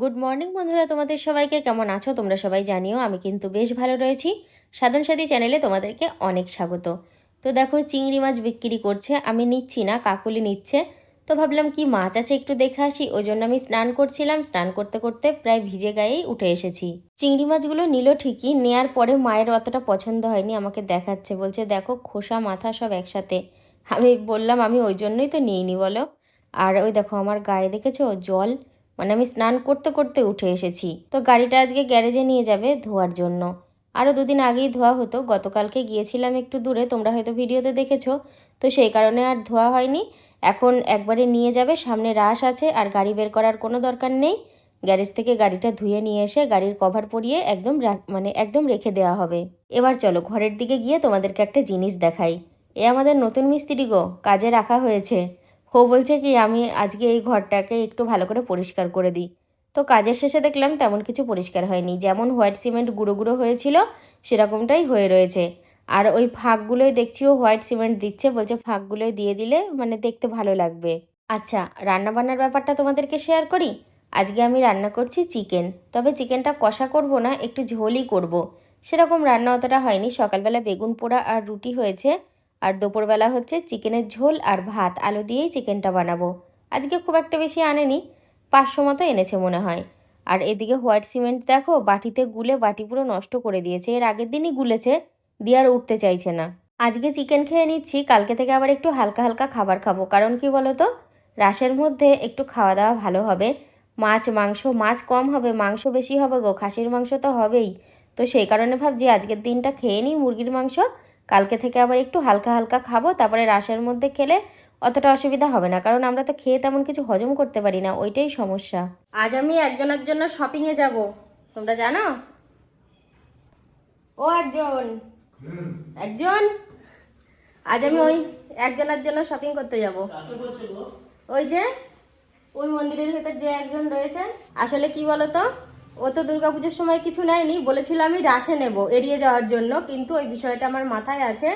Good morning বন্ধুরা। তোমাদের সবাইকে কেমন আছো? তোমরা সবাই জানিও, আমি কিন্তু বেশ ভালো রয়েছি। সাধন সাথী চ্যানেলে তোমাদেরকে অনেক স্বাগত। তো দেখো, চিংড়ি মাছ বিক্রি করছে, আমি নিচ্ছি না, কাকুলি নিচ্ছে। তো ভাবলাম কি, মাছ আছে একটু দেখে আসি। ওই জন্য আমি স্নান করছিলাম। স্নান করতে করতে প্রায় ভিজে গায়েই উঠে এসেছি। চিংড়ি মাছগুলো নিল ঠিকই, নেয়ার পরে মায়ের অতটা পছন্দ হয়নি, আমাকে দেখাচ্ছে। বলছে, দেখো, খোসা, মাথা সব একসাথে। আমি বললাম, আমি ওই জন্যই তো নিইনি, বলো। আর ওই দেখো, আমার গায়ে দেখেছ? জল। মানে আমি স্নান করতে করতে উঠে এসেছি। তো গাড়িটা আজকে গ্যারেজে নিয়ে যাবে ধোয়ার জন্য। আরও দুদিন আগেই ধোয়া হতো, গতকালকে গিয়েছিলাম একটু দূরে, তোমরা হয়তো ভিডিওতে দেখেছ। তো সেই কারণে আর ধোয়া হয়নি। এখন একবারে নিয়ে যাবে, সামনে রাশ আছে, আর গাড়ি বের করার কোনো দরকার নেই। গ্যারেজ থেকে গাড়িটা ধুয়ে নিয়ে এসে গাড়ির কভার পরিয়ে একদম মানে একদম রেখে দেওয়া হবে। এবার চলো ঘরের দিকে গিয়ে তোমাদেরকে একটা জিনিস দেখাই। এ আমাদের নতুন মিস্ত্রি গো, কাজে রাখা হয়েছে। ও বলছে কি, আমি আজকে এই ঘরটাকে একটু ভালো করে পরিষ্কার করে দিই। তো কাজের শেষে দেখলাম তেমন কিছু পরিষ্কার হয়নি। যেমন হোয়াইট সিমেন্ট গুঁড়ো গুঁড়ো হয়েছিল, সেরকমটাই হয়ে রয়েছে। আর ওই ফাঁকগুলোই দেখছি, ও হোয়াইট সিমেন্ট দিচ্ছে, বলছে ফাঁকগুলোই দিয়ে দিলে মানে দেখতে ভালো লাগবে। আচ্ছা রান্নাবান্নার ব্যাপারটা তোমাদেরকে শেয়ার করি? আজকে আমি রান্না করছি চিকেন। তবে চিকেনটা কষা করব না, একটু ঝোলই করব। সেরকম রান্না অতটা হয়নি। সকালবেলা বেগুন পোড়া আর রুটি হয়েছে। আর দুপুরবেলা হচ্ছে চিকেনের ঝোল আর ভাত। আলু দিয়েই চিকেনটা বানাবো। আজকে খুব একটা বেশি আনেনি, পাঁচশো মতো এনেছে মনে হয়। আর এদিকে হোয়াইট সিমেন্ট দেখো, বাটিতে গুলে বাটি পুরো নষ্ট করে দিয়েছে। এর আগের দিনই গুলেছে, দিয়ে আর উঠতে চাইছে না। আজকে চিকেন খেয়ে নিচ্ছি, কালকে থেকে আবার একটু হালকা হালকা খাবার খাব। কারণ কি বলো তো রাসের মধ্যে একটু খাওয়া দাওয়া ভালো হবে। মাছ, মাংস, মাছ কম হবে, মাংস বেশি হবে গো, খাসির মাংস তো হবেই। তো সেই কারণে ভাবছি আজকের দিনটা খেয়ে নিই মুরগির মাংস কালকে থেকে আবার একটু হালকা হালকা খাব, তারপরে রাসের মধ্যে খেলে অতটা অসুবিধা হবে না, কারণ আমরা তো খেয়ে তেমন কিছু হজম করতে পারি না, ওইটাই সমস্যা। আজ আমি একজনের জন্য শপিংয়ে যাব, তোমরা জানো? ও একজন। একজন? আজ আমি ওই একজনের জন্য শপিং করতে যাব। ওই যে, ওই মন্দিরের ভেতর যে একজন রয়েছে আসলে কি বলতো? ও তো দুর্গাপুজোর সময় কিছু নেয়নি। বলেছিল আমি রাশে নেব এড়িয়ে যাওয়ার জন্য কিন্তু ওই বিষয়টা আমার মাথায় আছে।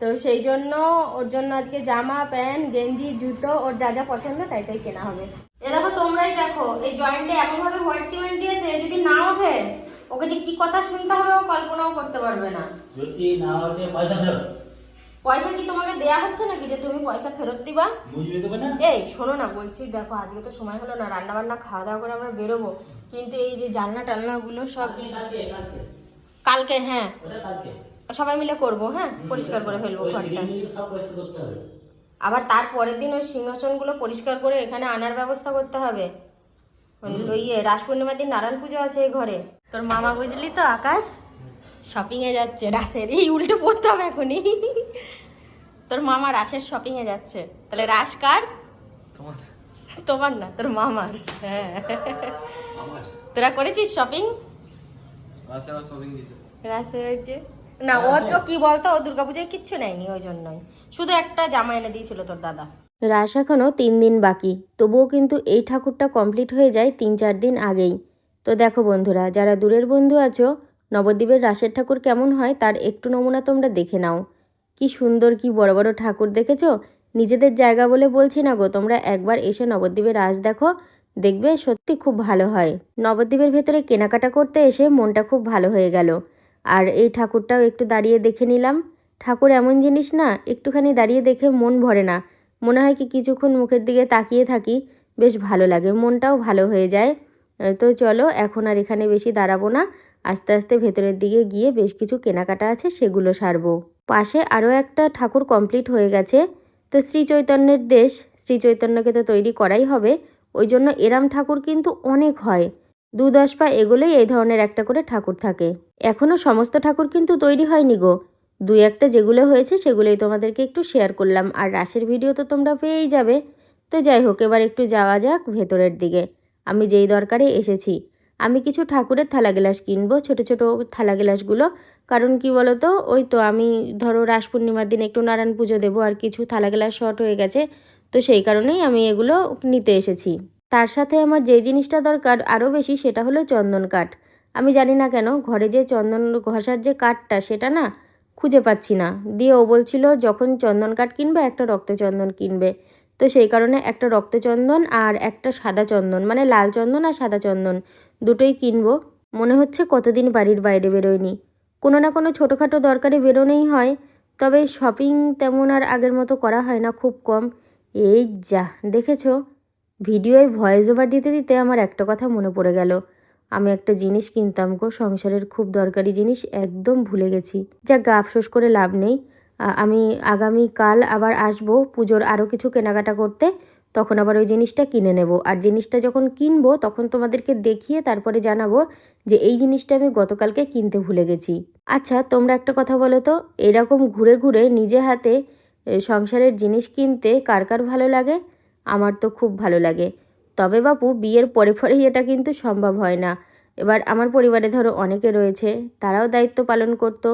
তো সেই জন্য ওর জন্য আজকে জামা প্যান্ট গেঞ্জি জুতো ওর যা যা পছন্দ তাই তাই কেনা হবে। এ দেখো তোমরাই দেখো এই জয়েন্টে এমন ভাবে হোয়াইট সিমেন্ট দিয়েছে যদি না ওঠে ওকে যে কি কথা শুনতে হবে ও কল্পনাও করতে পারবে না। যদি না ওঠে পয়সা ফেরত। পয়সা কি তোমাকে দেয়া হচ্ছে নাকি যে তুমি পয়সা ফেরত দিবা? বুঝবে দেবে না? এই শোনো না বলছি দেখো আজকে তো সময় হলো না রান্না বান্না খাওয়া দাওয়া করে আমরা বেরোবো। কিন্তু এই যে জানলা টালনা গুলো সব কালকে হ্যাঁ। সবাই মিলে করব হ্যাঁ? পরিষ্কার করে ফেলব ঘরটা। আবার তার পরের দিন ওই সিংহাসনগুলো পরিষ্কার করে এখানে আনার ব্যবস্থা করতে হবে। ইয়ে রাস পূর্ণিমার দিন নারায়ণ পুজো আছে এই ঘরে। তোর মামা বুঝলি তো আকাশ? শপিং এ যাচ্ছে রাসের। এই উল্টো পড়তে হবে এখনই। তোর মামা রাসের শপিং এ যাচ্ছে। তাহলে রাস কার? তোমার না তোর মামার। হ্যাঁ। তোরা করেছিস শপিং না ও তো কি বলতো ও দুর্গাপূজায় কিচ্ছু নেয়নি ওই জন্যই। শুধু একটা জামা এনে দিয়েছিল তোর দাদা। রাস এখনও তিন দিন বাকি তবুও কিন্তু এই ঠাকুরটা কমপ্লিট হয়ে যায় তিন চার দিন আগেই। তো দেখো বন্ধুরা যারা দূরের বন্ধু আছো নবদ্বীপের রাসের ঠাকুর কেমন হয় তার একটু নমুনা তোমরা দেখে নাও। কি সুন্দর কি বড় বড় ঠাকুর দেখেছ? নিজেদের জায়গা বলে বলছি না গো তোমরা একবার এসে নবদ্বীপের রাস দেখো। দেখবে সত্যি খুব ভালো হয়। নবদ্বীপের ভেতরে কেনাকাটা করতে এসে মনটা খুব ভালো হয়ে গেল। আর এই ঠাকুরটাও একটু দাঁড়িয়ে দেখে নিলাম। ঠাকুর এমন জিনিস না, একটুখানি দাঁড়িয়ে দেখে মন ভরে না। মনে হয় কি কিছুক্ষণ মুখের দিকে তাকিয়ে থাকি, বেশ ভালো লাগে, মনটাও ভালো হয়ে যায়। তো চলো, এখন আর এখানে বেশি দাঁড়াবো না। আস্তে আস্তে ভেতরের দিকে গিয়ে বেশ কিছু কেনাকাটা আছে, সেগুলো সারবো। পাশে আরও একটা ঠাকুর কমপ্লিট হয়ে গেছে। তো শ্রী চৈতন্যের দেশ শ্রী চৈতন্যকে তো তৈরি করাই হবে। ওই জন্য এরাম ঠাকুর কিন্তু অনেক হয়। দু দশ পা এগোলেই এই ধরনের একটা করে ঠাকুর থাকে। এখনও সমস্ত ঠাকুর কিন্তু তৈরি হয়নি গো। দুই একটা যেগুলো হয়েছে সেগুলোই তোমাদেরকে একটু শেয়ার করলাম। আর রাসের ভিডিও তো তোমরা পেয়েই যাবে। তো যাই হোক, এবার একটু যাওয়া যাক ভেতরের দিকে। আমি যেই দরকারে এসেছি। আমি কিছু ঠাকুরের থালা গ্লাস কিনবো, ছোট ছোট থালা গ্লাসগুলো। কারণ কি তো ওই তো আমি ধরো রাস পূর্ণিমার দিন একটু নারায়ণ পুজো দেবো আর কিছু থালা গ্লাস শর্ট হয়ে গেছে। তো সেই কারণেই আমি এগুলো নিতে এসেছি। তার সাথে আমার যে জিনিসটা দরকার আরও বেশি সেটা হলো চন্দন কাঠ। আমি জানি না কেন ঘরে যে চন্দন ঘষার যে কাঠটা সেটা না খুঁজে পাচ্ছি না। দিয়ে ও বলছিল যখন চন্দন কাঠ কিনবে একটা রক্তচন্দন কিনবে। তো সেই কারণে একটা রক্তচন্দন আর একটা সাদা চন্দন মানে লাল চন্দন আর সাদা চন্দন দুটোই কিনবো। মনে হচ্ছে কতদিন বাড়ির বাইরে বেরোয়নি। কোনো না কোনো ছোটোখাটো দরকারে বেরোনোই হয়, তবে শপিং তেমন আর আগের মতো করা হয় না খুব কম। এই যা, দেখেছ? ভিডিওয় ভয়েস ওভার দিতে দিতে আমার একটা কথা মনে পড়ে গেল। আমি একটা জিনিস কিনতাম গো, সংসারের খুব দরকারি জিনিস, একদম ভুলে গেছি। যা গা আফসোস করে লাভ নেই। আমি আগামী কাল আবার আসব পুজোর আরও কিছু কেনাকাটা করতে, তখন আবার ওই জিনিসটা কিনে নেব। আর জিনিসটা যখন কিনবো, তখন তোমাদেরকে দেখিয়ে তারপরে জানাব যে এই জিনিসটা আমি গতকালকে কিনতে ভুলে গেছি। আচ্ছা তোমরা একটা কথা বলো তো? এরকম ঘুরে ঘুরে নিজে হাতে সংসারের জিনিস কিনতে কার কার ভালো লাগে? আমার তো খুব ভালো লাগে। তবে বাপু, বিয়ের পরে পরেই এটা কিন্তু সম্ভব হয় না। এবার আমার পরিবারে ধরো অনেকে রয়েছে, তারাও দায়িত্ব পালন করতো।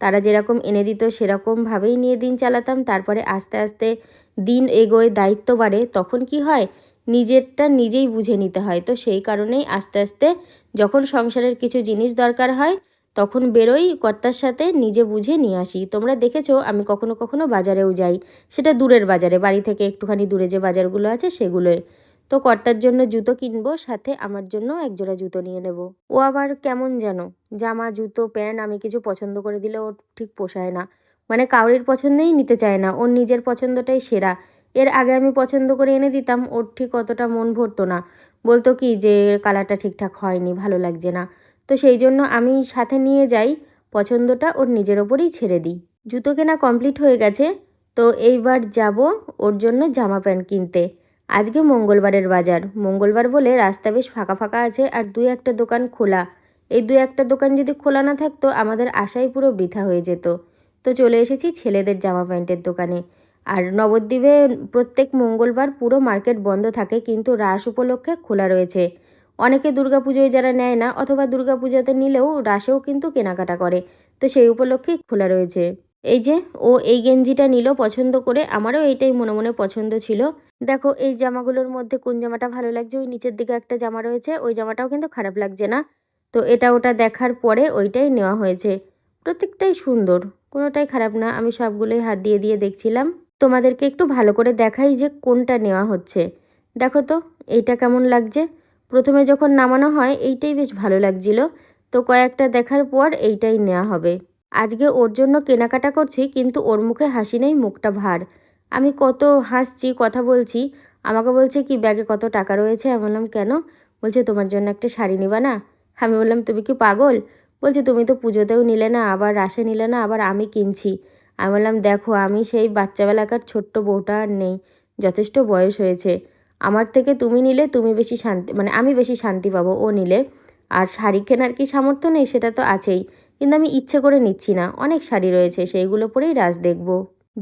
তারা যেরকম এনে দিত, সেরকমভাবেই নিয়ে দিন চালাতাম। তারপরে আস্তে আস্তে দিন এগোয়, দায়িত্ব বাড়ে। তখন কি হয়? নিজেরটা নিজেই বুঝে নিতে হয়। তো সেই কারণেই আস্তে আস্তে যখন সংসারের কিছু জিনিস দরকার হয় তখন বেরোই কর্তার সাথে নিজে বুঝে নিয়ে আসি। তোমরা দেখেছ, আমি কখনো কখনো বাজারেও যাই। সেটা দূরের বাজারে, বাড়ি থেকে একটুখানি দূরে যে বাজারগুলো আছে সেগুলোয়। তো কর্তার জন্য জুতো কিনবো, সাথে আমার জন্য একজোড়া জুতো নিয়ে নেব। ও আবার কেমন যেন জামা, জুতো, প্যান্ট আমি কিছু পছন্দ করে দিলে ওর ঠিক পোষায় না। মানে কাউরির পছন্দেই নিতে চায় না, ওর নিজের পছন্দটাই সেরা। এর আগে আমি পছন্দ করে এনে দিতাম, ওর ঠিক অতটা মন ভরতো না। বলতো কি যে, কালারটা ঠিকঠাক হয়নি, ভালো লাগছে না। তো সেই জন্য আমি সাথে নিয়ে যাই, পছন্দটা ওর নিজের ওপরেই ছেড়ে দিই। জুতো কেনা কমপ্লিট হয়ে গেছে, তো এইবার যাব ওর জন্য জামা প্যান্ট কিনতে। আজকে মঙ্গলবারের বাজার। মঙ্গলবার বলে রাস্তা বেশ ফাঁকা ফাঁকা আছে আর দুই একটা দোকান খোলা। এই দুই একটা দোকান যদি খোলা না থাকতো, আমাদের আশাই পুরো বৃথা হয়ে যেত। তো চলে এসেছি ছেলেদের জামা প্যান্টের দোকানে। আর নবদ্বীপে প্রত্যেক মঙ্গলবার পুরো মার্কেট বন্ধ থাকে, কিন্তু রাস উপলক্ষে খোলা রয়েছে। অনেকে দুর্গাপুজোয় যারা নেয় না অথবা দুর্গাপূজাতে নিলেও রাসেও কিন্তু কেনাকাটা করে। তো সেই উপলক্ষেই খোলা রয়েছে। এই যে, ও এই গেঞ্জিটা নিল পছন্দ করে, আমারও এইটাই মনে মনে পছন্দ ছিল। দেখো, এই জামাগুলোর মধ্যে কোন জামাটা ভালো লাগছে, ওই নিচের দিকে একটা জামা রয়েছে, ওই জামাটাও কিন্তু খারাপ লাগছে না। তো এটা ওটা দেখার পরে ওইটাই নেওয়া হয়েছে। প্রত্যেকটাই সুন্দর, কোনোটাই খারাপ না, আমি সবগুলোই হাত দিয়ে দিয়ে দেখছিলাম। তোমাদেরকে একটু ভালো করে দেখাই যে কোনটা নেওয়া হচ্ছে। দেখো তো, এইটা কেমন লাগছে? প্রথমে যখন নামানো হয়, এইটাই বেশ ভালো লাগছিল। তো কয়েকটা দেখার পর এইটাই নেওয়া হবে। আজকে ওর জন্য কেনাকাটা করছি, কিন্তু ওর মুখে হাসি নেই, মুখটা ভার। আমি কত হাসছি, কথা বলছি। আমাকে বলছে, কি ব্যাগে কত টাকা রয়েছে? আমি বললাম, কেন? বলছে, তোমার জন্য একটা শাড়ি নিবা না? আমি বললাম, তুমি কি পাগল? বলছে, তুমি তো পুজোতেও নিলে না, আবার রাসে নিলে না, আবার আমি কিনছি। আমি বললাম, দেখো, আমি সেই বাচ্চাবেলাকার ছোট্ট বউটা আর নেই, যথেষ্ট বয়স হয়েছে। আমার থেকে তুমি নিলে তুমি বেশি শান্তি মানে আমি বেশি শান্তি পাবো, ও নিলে। আর শাড়ি কেনার কি সামর্থ্য নেই সেটা তো আছেই, কিন্তু আমি ইচ্ছে করে নিচ্ছি না। অনেক শাড়ি রয়েছে, সেইগুলো পরেই রাজ দেখব।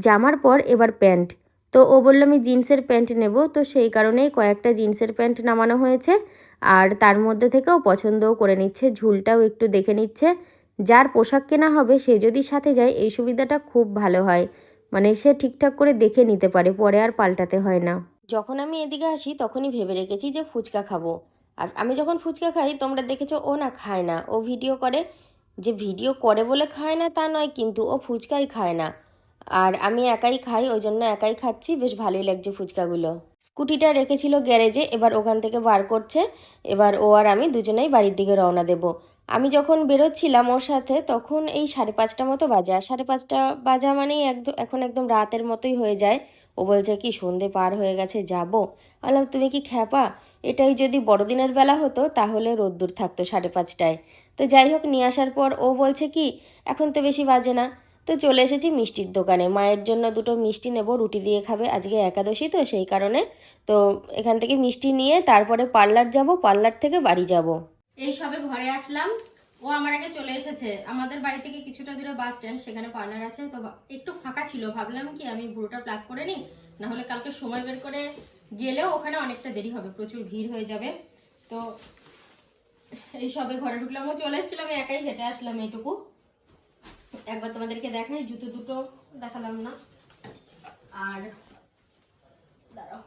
জামার পর এবার প্যান্ট। তো ও বলল, আমি জিন্সের প্যান্ট নেব। তো সেই কারণেই কয়েকটা জিন্সের প্যান্ট নামানো হয়েছে। আর তার মধ্যে থেকেও পছন্দও করে নিচ্ছে, ঝুলটাও একটু দেখে নিচ্ছে। যার পোশাক কেনা হবে, সে যদি সাথে যায়, এই সুবিধাটা খুব ভালো হয়। মানে সে ঠিকঠাক করে দেখে নিতে পারে, পরে আর পাল্টাতে হয় না। যখন আমি এদিকে আসি, তখনই ভেবে রেখেছি যে ফুচকা খাব। আর আমি যখন ফুচকা খাই, তোমরা দেখেছ ও না খায় না। ও ভিডিও করে। যে ভিডিও করে বলে খায় না তা নয়, কিন্তু ও ফুচকাই খায় না। আর আমি একাই খাই, ওই জন্য একাই খাচ্ছি। বেশ ভালোই লাগছে ফুচকাগুলো। স্কুটিটা রেখেছিল গ্যারেজে, এবার ওখান থেকে বার করছে। এবার ও আর আমি দুজনেই বাড়ির দিকে রওনা দেব। আমি যখন বেরোচ্ছিলাম ওর সাথে, তখন এই সাড়ে পাঁচটা মতো বাজে। আর সাড়ে পাঁচটা বাজা মানেই একদম, এখন একদম রাতের মতোই হয়ে যায়। ও বলছে কি, সন্ধে পার হয়ে গেছে, যাব। বললাম তুমি কি খ্যাপা? এটাই যদি বড়দিনের বেলা হতো, তাহলে রোদ্দুর থাকতো সাড়ে পাঁচটায়। তো যাই হোক, নিয়ে আসার পর ও বলছে কি, এখন তো বেশি বাজে না। তো চলে এসেছি মিষ্টির দোকানে। মায়ের জন্য দুটো মিষ্টি নেব, রুটি দিয়ে খাবে আজকে একাদশী, তো সেই কারণে। তো এখান থেকে মিষ্টি নিয়ে তারপরে পার্লার যাব, পার্লার থেকে বাড়ি যাব। এই সবে ঘরে আসলাম। ও আমার আগে চলে এসেছে। আমাদের বাড়ি থেকে কিছুটা দূরে বাস স্ট্যান্ড সেখানে পার্লার আছে। তো একটু ফাঁকা ছিল। ভাবলাম কি আমি বুড়োটা প্লাগ করে নিই। না হলে কালকে সময় বের করে গেলেও ওখানে অনেকটা দেরি হবে। প্রচুর ভিড় হয়ে যাবে। তো এই সবে ঘরে ঢুকলাম। ও চলে এসেছিল। আমি একাই হেঁটে আসলাম এইটুকু। একবার তোমাদেরকে দেখাই। জুতো দুটো দেখালাম না আর দাঁড়াও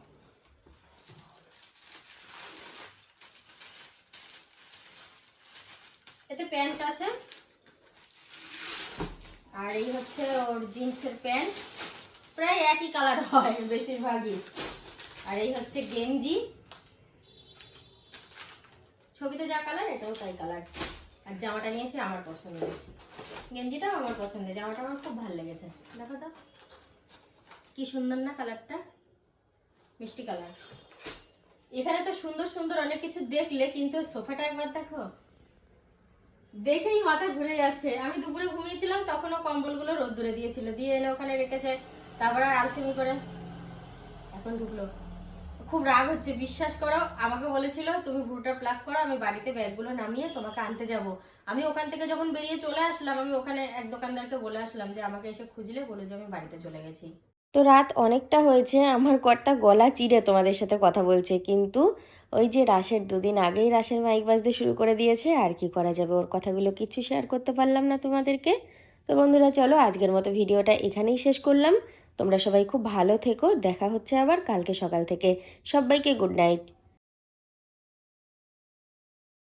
এতে প্যান্ট আছে আর এই হচ্ছে ওর জিন্সের প্যান্ট। প্রায় একই কালার হয় বেশিরভাগই। আর এই হচ্ছে গেঞ্জি। ছবিতে যা কালার, এটাও তাই কালার। আর জামাটা নিয়েছি, আমার পছন্দের গেঞ্জিটাও আমার পছন্দের, জামাটা আমার খুব ভালো লেগেছে। দেখো তো, কি সুন্দর না কালারটা? মিষ্টি কালার। এখানে তো সুন্দর সুন্দর অনেক কিছু দেখলে, কিন্তু সোফাটা একবার দেখো। দেখেই মাথা ঘুরে যাচ্ছে। আমি দুপুরে ঘুমিয়েছিলাম, তখনও কম্বলগুলো রোদ্দুরে দিয়েছিল। দিয়ে এনে ওখানে রেখেছে, তারপর আর আলসেমি করে এখন ঢুকলো। খুব রাগ হচ্ছে, বিশ্বাস করো, আমাকে বলেছিল, তুমি ভুরুটা প্লাগ করো, আমি বাড়িতে ব্যাগগুলো নামিয়ে তোমাকে আনতে যাব। আমি ওখান থেকে যখন বেরিয়ে চলে আসলাম, আমি ওখানে এক দোকানদারকে বলে আসলাম যে, আমাকে এসে খুঁজলে বলে যে, আমি বাড়িতে চলে গেছি। তো রাত অনেকটা হয়েছে, আমার কর্তা গলা চিড়ে তোমাদের সাথে কথা বলছে, কিন্তু ওই যে রাশের দুদিন আগেই রাশের মাইক বাজতে শুরু করে দিয়েছে, আর কি করা যাবে? ওর কথাগুলো কিছু শেয়ার করতে পারলাম না তোমাদেরকে। তো বন্ধুরা, চলো আজকের মতো ভিডিওটা এখানেই শেষ করলাম। তোমরা সবাই খুব ভালো থেকো, দেখা হচ্ছে আবার কালকে সকাল থেকে। সবাইকে গুড নাইট